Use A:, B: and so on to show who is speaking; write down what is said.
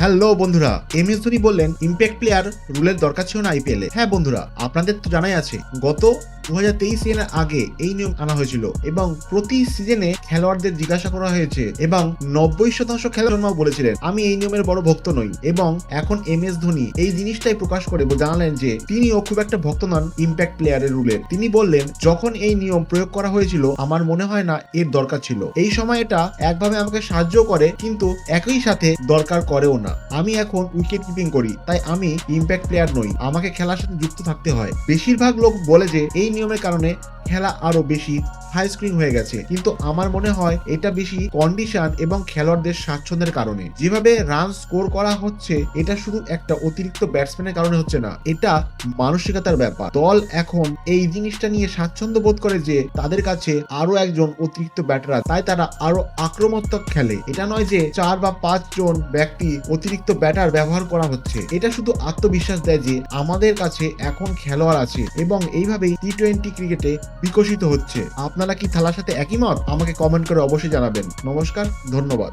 A: Hello বন্ধুরা, M S Dhoni বললেন impact player রুলের দরকার ছিল না আইপিএলে হ্যাঁ বন্ধুরা, আপনাদের তো জানাই আছে, গত দু হাজার তেইশ সিজনের আগে এই নিয়ম আনা হয়েছিল এবং প্রতি সিজনে খেলোয়াড়দের জিজ্ঞাসা করা হয়েছে এবং নব্বই শতাংশ খেলোয়াড় বলেছিলেন, আমি এই নিয়মের বড় ভক্ত নই এবং এখন এম এস ধোনি এই জিনিসটাই প্রকাশ করে জানালেন যে তিনিও খুব একটা ভক্ত নন ইম্প্যাক্ট প্লেয়ারের রুলের তিনি বললেন, যখন এই নিয়ম প্রয়োগ করা হয়েছিল, আমার মনে হয় না এর দরকার ছিল। এই সময় এটা একভাবে আমাকে সাহায্য করে, কিন্তু একই সাথে দরকার করেও না। আমি এখন উইকেট কিপিং করি, তাই আমি ইম্প্যাক্ট প্লেয়ার নই। আমাকে খেলার সাথে যুক্ত থাকতে হয়। বেশিরভাগ লোক বলে যে, এই নিয়মের কারণে খেলা আরও বেশি হাই স্ক্রিন হয়ে গেছে। কিন্তু আমার মনে হয় এটা বেশি কন্ডিশন এবং খেলোয়াড়দের স্বাচ্ছন্দ্যের কারণে। যেভাবে রান স্কোর করা হচ্ছে, এটা শুধু একটা অতিরিক্ত ব্যাটসম্যানের কারণে হচ্ছে না, এটা মানসিকতার ব্যাপার। দল এখন এই জিনিসটা নিয়ে স্বাচ্ছন্দ্য বোধ করে যে, তাদের কাছে আরও একজন অতিরিক্ত ব্যাটার তাই তারা আরও আক্রমণাত্মক খেলে। এটা নয় যে চার বা পাঁচ জন ব্যক্তি অতিরিক্ত ব্যাটার ব্যবহার করা হচ্ছে। এটা শুধু আত্মবিশ্বাস দেয় যে, আমাদের কাছে এখন খেলোয়াড় আছে। এবং এইভাবেই টি টোয়েন্টি ক্রিকেটে বিকশিত হচ্ছে। আপনারা কি থালার সাথে একই মত? আমাকে কমেন্ট করে অবশ্যই জানাবেন। নমস্কার, ধন্যবাদ।